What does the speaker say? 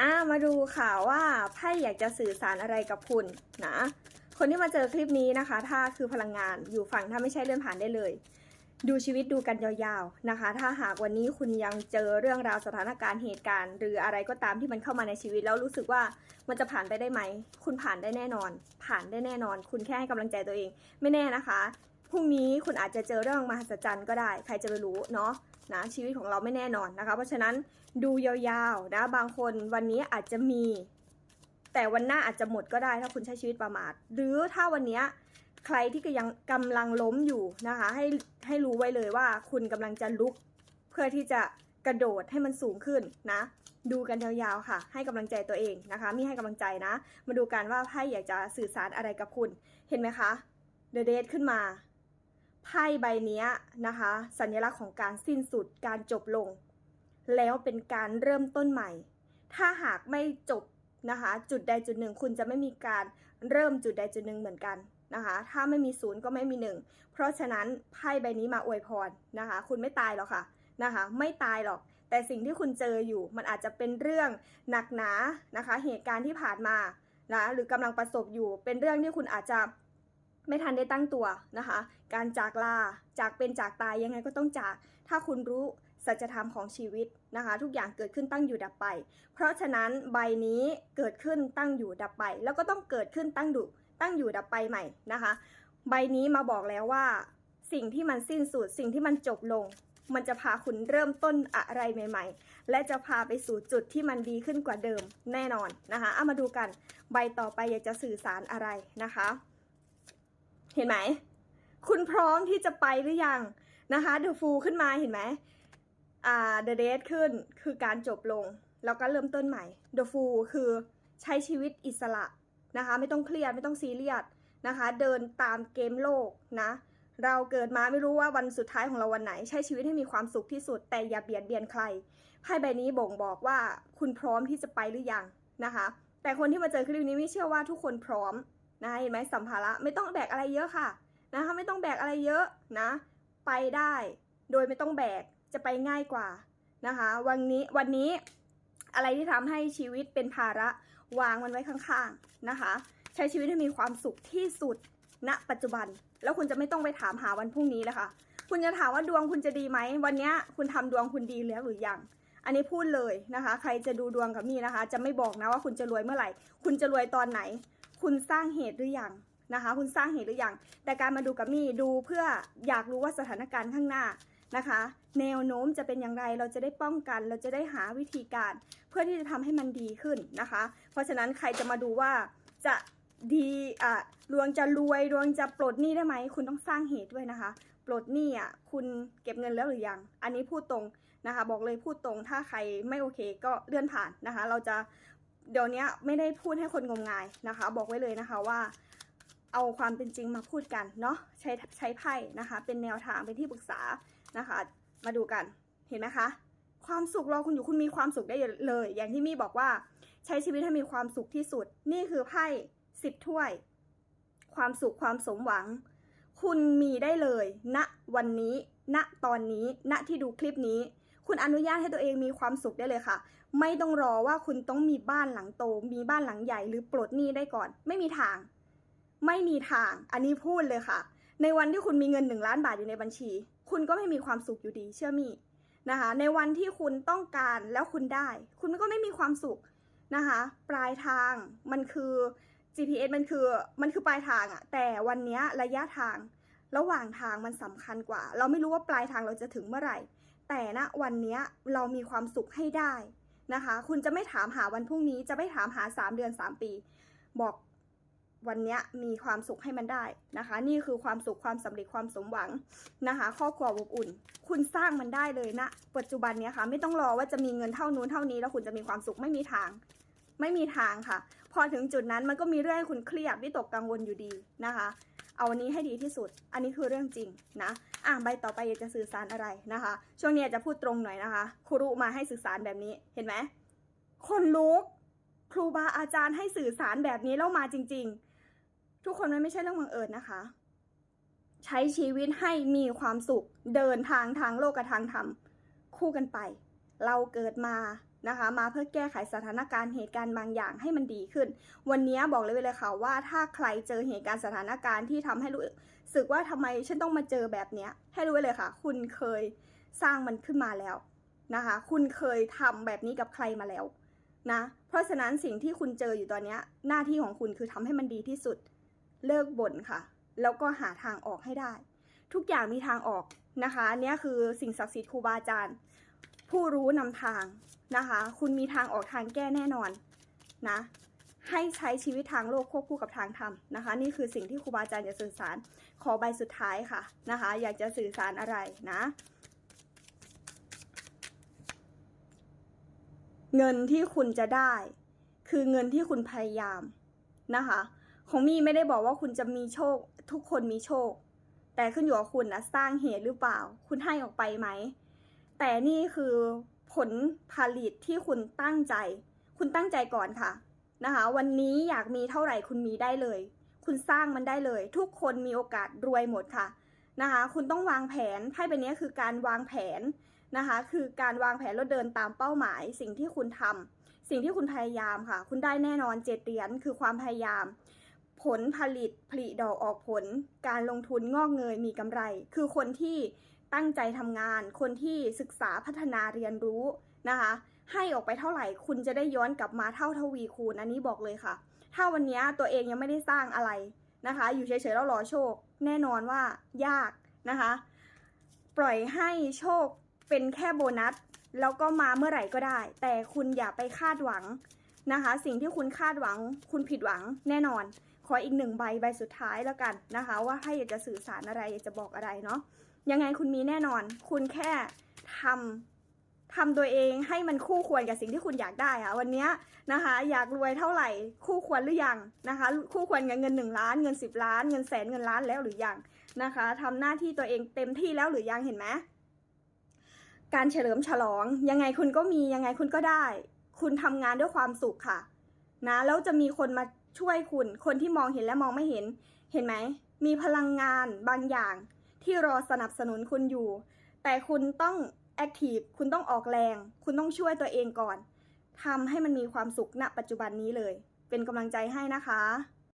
อ่ามาดูค่ะว่าไพ่อยากจะสื่อสารอะไรกับคุณนะ คนที่มาเจอคลิปนี้นะคะ ถ้าคือพลังงานอยู่ฝั่งถ้าไม่ใช่เลื่อนผ่านได้เลย ดูชีวิตดูกันยาวๆนะคะ ถ้าหากวันนี้คุณยังเจอเรื่องราวสถานการณ์เหตุการณ์ หรืออะไรก็ตามที่มันเข้ามาในชีวิตแล้วรู้สึกว่ามันจะผ่านไปได้ไหม คุณผ่านได้แน่นอน ผ่านได้แน่นอน คุณแค่ให้กำลังใจตัวเอง ไม่แน่นะคะพรุ่งนี้คุณอาจจะเจอเรื่องมหัศจรรย์ก็ได้ ใครจะไปรู้เนาะ นะชีวิตของเราไม่แน่นอนนะคะ เพราะฉะนั้นดูยาวๆนะบางคนวันนี้อาจจะมี แต่วันหน้าอาจจะหมดก็ได้ถ้าคุณใช้ชีวิตประมาท หรือถ้าวันนี้ใครที่ก็ยังกำลังล้มอยู่นะคะให้ให้รู้ไว้เลยว่าคุณกำลังจะลุก เพื่อที่จะกระโดดให้มันสูงขึ้นนะ ดูกันยาวๆค่ะ ให้กำลังใจตัวเองนะคะมีให้กำลังใจนะ มาดูกันว่าไพ่อยากจะสื่อสารอะไรกับคุณ เห็นไหมคะ The Date ขึ้นมา ไพ่ใบนี้นะคะ สัญลักษณ์ของการสิ้นสุดการจบลง แล้วเป็นการเริ่มต้นใหม่ ถ้าหากไม่จบนะคะ จุดใดจุดหนึ่งคุณจะไม่มีการเริ่มจุดใดจุดหนึ่งเหมือนกันนะคะ ถ้าไม่มีศูนย์ก็ไม่มีหนึ่งเพราะฉะนั้นไพ่ใบนี้มาอวยพรนะคะ คุณไม่ตายหรอกค่ะนะคะ ไม่ตายหรอก แต่สิ่งที่คุณเจออยู่มันอาจจะเป็นเรื่องหนักหนานะคะ เหตุการณ์ที่ผ่านมานะหรือกำลังประสบอยู่เป็นเรื่องที่คุณอาจจะ ไม่ทันได้ตั้งตัวนะคะ การจากลาจากเป็นจากตายยังไงก็ต้องจาก ถ้าคุณรู้สัจธรรมของชีวิตนะคะ ทุกอย่างเกิดขึ้นตั้งอยู่ดับไป เพราะฉะนั้นใบนี้เกิดขึ้นตั้งอยู่ดับไป แล้วก็ต้องเกิดขึ้นตั้งดุตั้งอยู่ดับไปใหม่นะคะ ใบนี้มาบอกแล้วว่า สิ่งที่มันสิ้นสุด สิ่งที่มันจบลง มันจะพาคุณเริ่มต้นอะไรใหม่ ๆ และจะพาไปสู่จุดที่มันดีขึ้นกว่าเดิมแน่นอนนะคะเอามาดูกัน ใบต่อไปอยากจะสื่อสารอะไรนะคะ เห็นไหม คุณพร้อมที่จะไปหรือยังนะคะ The Fool ขึ้นมาเห็นไหมอ่า The Date ขึ้นคือการจบลง แล้วก็เริ่มต้นใหม่ The Fool คือใช้ชีวิตอิสระนะคะ ไม่ต้องเครียดไม่ต้องซีเรียสนะคะ เดินตามเกมโลกนะเราเกิดมาไม่รู้ว่าวันสุดท้ายของเราวันไหน ใช้ชีวิตให้มีความสุขที่สุด แต่อย่าเบียดเบียนใครไพ่ใบนี้บ่งบอกว่าคุณพร้อมที่จะไปหรือยังนะคะ แต่คนที่มาเจอคลิปนี้ไม่เชื่อว่าทุกคนพร้อม นะเห็นไหมสัมภาระไม่ต้องแบกอะไรเยอะค่ะนะคะไม่ต้องแบกอะไรเยอะนะ ไปได้โดยไม่ต้องแบกจะไปง่ายกว่านะคะวันนี้วันนี้อะไรที่ทำให้ชีวิตเป็นภาระวางมันไว้ข้างๆนะคะ ใช้ชีวิตให้มีความสุขที่สุดณปัจจุบัน แล้วคุณจะไม่ต้องไปถามหาวันพรุ่งนี้แล้วค่ะ คุณจะถามว่าดวงคุณจะดีไหมวันนี้คุณทำดวงคุณดีแล้วหรือยังอันนี้พูดเลยนะคะ ใครจะดูดวงกับมี่นะคะ จะไม่บอกนะว่าคุณจะรวยเมื่อไหร่ คุณจะรวยตอนไหน คุณสร้างเหตุหรือยังนะคะ คุณสร้างเหตุหรือยังแต่การมาดูกับมี่ดูเพื่ออยากรู้ว่าสถานการณ์ข้างหน้านะคะ แนวโน้มจะเป็นอย่างไรเราจะได้ป้องกัน เราจะได้หาวิธีการ เพื่อที่จะทำให้มันดีขึ้นนะคะ เพราะฉะนั้นใครจะมาดูว่าจะดีอะดวงจะรวยดวงจะปลดหนี้ได้ไหมคุณต้องสร้างเหตุด้วยนะคะ ปลดหนี้อะคุณเก็บเงินแล้วหรือยัง อันนี้พูดตรงนะคะ บอกเลยพูดตรงถ้าใครไม่โอเคก็เลื่อนผ่านนะคะ เราจะ เดี๋ยวนี้ไม่ได้พูดให้คนงมงายนะคะ บอกไว้เลยนะคะว่า เอาความเป็นจริงมาพูดกันเนาะใช้ใช้ไพ่นะคะ เป็นแนวทางเป็นที่ปรึกษานะคะ มาดูกันเห็นไหมคะ ความสุขรอคุณอยู่คุณมีความสุขได้เลย อย่างที่มี่บอกว่า ใช้ชีวิตให้มีความสุขที่สุด นี่คือไพ่สิบถ้วย ความสุขความสมหวัง คุณมีได้เลยณวันนี้ณตอนนี้ณที่ดูคลิปนี้ คุณอนุญาตให้ตัวเองมีความสุขได้เลยค่ะ ไม่ต้องรอว่าคุณต้องมีบ้านหลังโต มีบ้านหลังใหญ่หรือปลดหนี้ได้ก่อน ไม่มีทาง ไม่มีทาง อันนี้พูดเลยค่ะ ในวันที่คุณมีเงินหนึ่งล้านบาทอยู่ในบัญชี คุณก็ไม่มีความสุขอยู่ดี เชื่อมี่นะคะ ในวันที่คุณต้องการแล้วคุณได้ คุณก็ไม่มีความสุขนะคะ ปลายทางมันคือ GPS มันคือมันคือปลายทางอะแต่วันนี้ระยะทางระหว่างทางมันสำคัญกว่า เราไม่รู้ว่าปลายทางเราจะถึงเมื่อไหร่ แต่ณวันนี้เรามีความสุขให้ได้นะคะ คุณจะไม่ถามหาวันพรุ่งนี้ จะไม่ถามหา 3 เดือน 3 ปี บอกวันนี้มีความสุขให้มันได้นะคะ นี่คือความสุขความสำเร็จความสมหวังนะคะครอบครัวอบอุ่น คุณสร้างมันได้เลยนะปัจจุบันเนี้ยค่ะไม่ต้องรอว่าจะมีเงินเท่านู้นเท่านี้ แล้วคุณจะมีความสุขไม่มีทาง ไม่มีทางค่ะ พอถึงจุดนั้นมันก็มีเรื่องให้คุณเครียดวิตกกังวลอยู่ดีนะคะ เอาวันนี้ให้ดีที่สุด อันนี้คือเรื่องจริงนะ อะใบต่อไปอยากจะสื่อสารอะไรนะคะ ช่วงนี้จจะพูดตรงหน่อยนะคะ ครูรุมาให้สื่อสารแบบนี้เห็นไหมคนลุกครูบาอาจารย์ให้สื่อสารแบบนี้แล้วมาจริง ๆ ทุกคนมันไม่ใช่เรื่องบังเอิญนะคะ ใช้ชีวิตให้มีความสุข เดินทางทางโลกกับทางธรรมคู่กันไป เราเกิดมา นะคะ มาเพื่อแก้ไขสถานการณ์เหตุการณ์บางอย่างให้มันดีขึ้น วันนี้บอกเลยเลยค่ะว่าถ้าใครเจอเหตุการณ์สถานการณ์ที่ทำให้รู้สึกว่าทำไมฉันต้องมาเจอแบบเนี้ยให้รู้ไว้เลยค่ะ คุณเคยสร้างมันขึ้นมาแล้วนะคะ คุณเคยทำแบบนี้กับใครมาแล้วนะ เพราะฉะนั้นสิ่งที่คุณเจออยู่ตอนนี้หน้าที่ของคุณคือทำให้มันดีที่สุด เลิกบ่นค่ะ แล้วก็หาทางออกให้ได้ ทุกอย่างมีทางออกนะคะอันเนี้ยคือสิ่งศักดิ์สิทธิ์ครูบาอาจารย์ ผู้รู้นำทางนะคะ คุณมีทางออกทางแก้แน่นอนนะ ให้ใช้ชีวิตทางโลกควบคู่กับทางธรรมนะคะ นี่คือสิ่งที่ครูบาอาจารย์จะสื่อสาร ขอใบสุดท้ายค่ะนะคะ อยากจะสื่อสารอะไรนะ เงินที่คุณจะได้ คือเงินที่คุณพยายามนะคะของมี่ไม่ได้บอกว่าคุณจะมีโชค ทุกคนมีโชค แต่ขึ้นอยู่กับคุณนะสร้างเหตุหรือเปล่า คุณให้ออกไปไหม แต่นี่คือผลผลิตที่คุณตั้งใจ คุณตั้งใจก่อนค่ะนะคะ วันนี้อยากมีเท่าไหร่คุณมีได้เลย คุณสร้างมันได้เลย ทุกคนมีโอกาสรวยหมดค่ะนะคะ คุณต้องวางแผนไพ่ใบนี้คือการวางแผนนะคะ คือการวางแผนแล้วเดินตามเป้าหมาย สิ่งที่คุณทำสิ่งที่คุณพยายามค่ะ คุณได้แน่นอนเจ็ดเหรียญคือความพยายาม ผลผลิตผลิดอกออกผล การลงทุนงอกเงยมีกำไร คือคนที่ตั้งใจทำงาน คนที่ศึกษาพัฒนาเรียนรู้นะคะ ให้ออกไปเท่าไหร่คุณจะได้ย้อนกลับมาเท่าทวีคูณอันนี้บอกเลยค่ะ ถ้าวันนี้ตัวเองยังไม่ได้สร้างอะไรนะคะ อยู่เฉยๆแล้วรอโชค แน่นอนว่ายากนะคะ ปล่อยให้โชคเป็นแค่โบนัสแล้วก็มาเมื่อไหร่ก็ได้ แต่คุณอย่าไปคาดหวังนะคะ สิ่งที่คุณคาดหวัง คุณผิดหวังแน่นอน ขออีกหนึ่งใบใบสุดท้ายแล้วกันนะคะ ว่าถ้อยากจะสื่อสารอะไรอยากจะบอกอะไรเนาะยังไงคุณมีแน่นอน คุณแค่ทำทำตัวเองให้มันคู่ควรกับสิ่งที่คุณอยากได้อะวันนี้นะคะ อยากรวยเท่าไหร่ คู่ควรหรือยังนะคะ คู่ควรกับเงินหนึ่งล้านเงินสิบล้านเงินแสนเงินล้านแล้วหรือยังนะคะทำหน้าที่ตัวเองเต็มที่แล้วหรือยังเห็นไหมการเฉลิมฉลองยังไงคุณก็มียังไงคุณก็ได้ คุณทำงานด้วยความสุขค่ะ นะแล้วจะมีคนมา ช่วยคุณ คนที่มองเห็นและมองไม่เห็น เห็นไหม มีพลังงานบางอย่าง ที่รอสนับสนุนคุณอยู่ แต่คุณต้องแอคทีฟ คุณต้องออกแรง คุณต้องช่วยตัวเองก่อนทำให้มันมีความสุขณปัจจุบันนี้เลย เป็นกำลังใจให้นะคะ